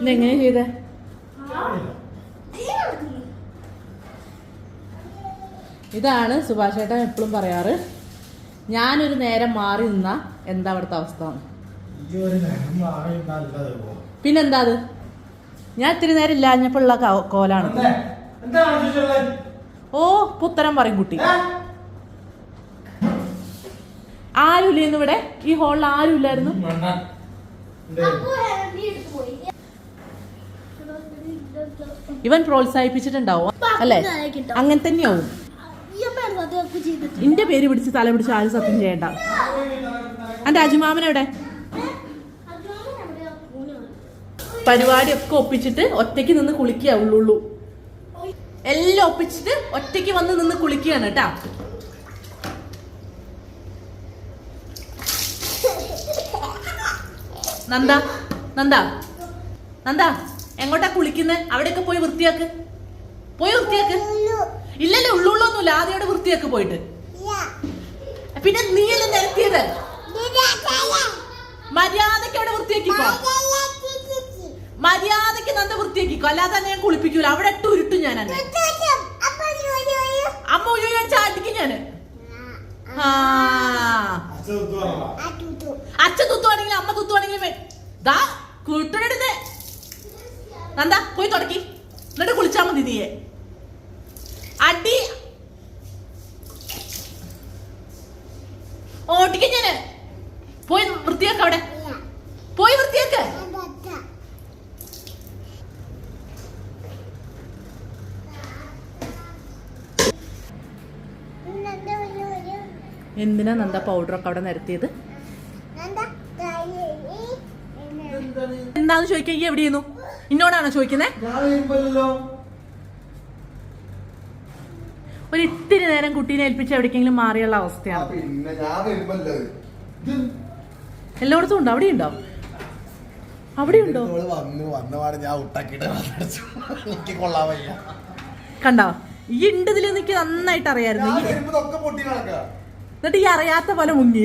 ഇതെങ്ങനെ ചെയ്തേ? ഇതാണ് സുഭാഷ് ചേട്ടൻ എപ്പോഴും പറയാറ്. ഞാനൊരു നേരം മാറി നിന്ന എന്താ അവിടുത്തെ അവസ്ഥ. പിന്നെന്താ അത്? ഞാൻ ഇത്തിരി നേരം ഇല്ലാഞ്ഞപ്പോഴുള്ള ഉള്ള കോലാണ്. ഓ പുത്തരം പറയും കുട്ടി. ആരുമില്ലായിരുന്നു ഇവിടെ ഈ ഹോളിൽ ആരുമില്ലായിരുന്നു? ഇവൻ പ്രോത്സാഹിപ്പിച്ചിട്ടുണ്ടാവും അല്ലേ? അങ്ങനെ തന്നെയാവും. എന്റെ പേര് പിടിച്ച് തല പിടിച്ച് ആരും സത്യം ചെയ്യണ്ട. എന്റെ അജുമാമൻ എവിടെ? പരിപാടിയൊക്കെ ഒപ്പിച്ചിട്ട് ഒറ്റയ്ക്ക് നിന്ന് കുളിക്കുക ഉള്ളുള്ളൂ എല്ലാം ഒപ്പിച്ചിട്ട് ഒറ്റയ്ക്ക് വന്ന് നിന്ന് കുളിക്കുകയാണ് കേട്ടാ. നന്ദ നന്ദ. നന്ദ എങ്ങോട്ടാ കുളിക്കുന്നേ? അവിടെയൊക്കെ പോയി വൃത്തിയാക്ക്. പോയി വൃത്തിയാക്ക്. ഇല്ലല്ലോ ഉള്ളുള്ളൊന്നുമില്ല. ആദ്യം അവിടെ വൃത്തിയാക്ക് പോയിട്ട്. പിന്നെ നീയല്ലേ നിരത്തിയത്? മര്യാദയ്ക്ക് അവിടെ വൃത്തിയാക്കിക്കോ. മര്യാദയ്ക്ക് നന്ദ വൃത്തിയാക്കിക്കോ. അല്ലാതെ തന്നെ ഞാൻ കുളിപ്പിക്കൂല. അവിടെ ഇട്ട് ഉരുട്ടും ഞാൻ എന്നെ അമ്മ ഉയ്യോ ചാട്ടിക്കും ഞാൻ ആ അച്ഛൻ തുത്തുവാണെങ്കിലും അമ്മ തുത്തുവാണെങ്കിലും ദാ കൂട്ടിനെടുത്തേ നന്ദാ പോയി തുടക്കി. എന്നിട്ട് കുളിച്ചാ മതി നീയെ. അടി. ഓട്ടിക്ക ഞാൻ. പോയി വൃത്തിയാക്ക അവിടെ. പോയി വൃത്തിയാക്ക. എന്തിനാ നന്ദ പൗഡറൊക്കെ അവിടെ നിരത്തിയത്? എന്താന്ന് ചോദിക്കാൻ ഈ എവിടെയെന്നു ഇന്നോടാണോ ചോദിക്കുന്നേ? ഒരു ഇത്തിരി നേരം കുട്ടീനെ ഏൽപ്പിച്ച് എവിടേക്കെങ്കിലും മാറിയുള്ള അവസ്ഥയാണ്. എല്ലായിടത്തും ഉണ്ടോ? അവിടെ ഉണ്ടോ? അവിടെ ഉണ്ടോ? കണ്ടോ? ഈ ഉണ്ടതിൽ എനിക്ക് നന്നായിട്ട് അറിയായിരുന്നു. എന്നിട്ട് ഈ അറിയാത്ത പോലെ മുങ്ങി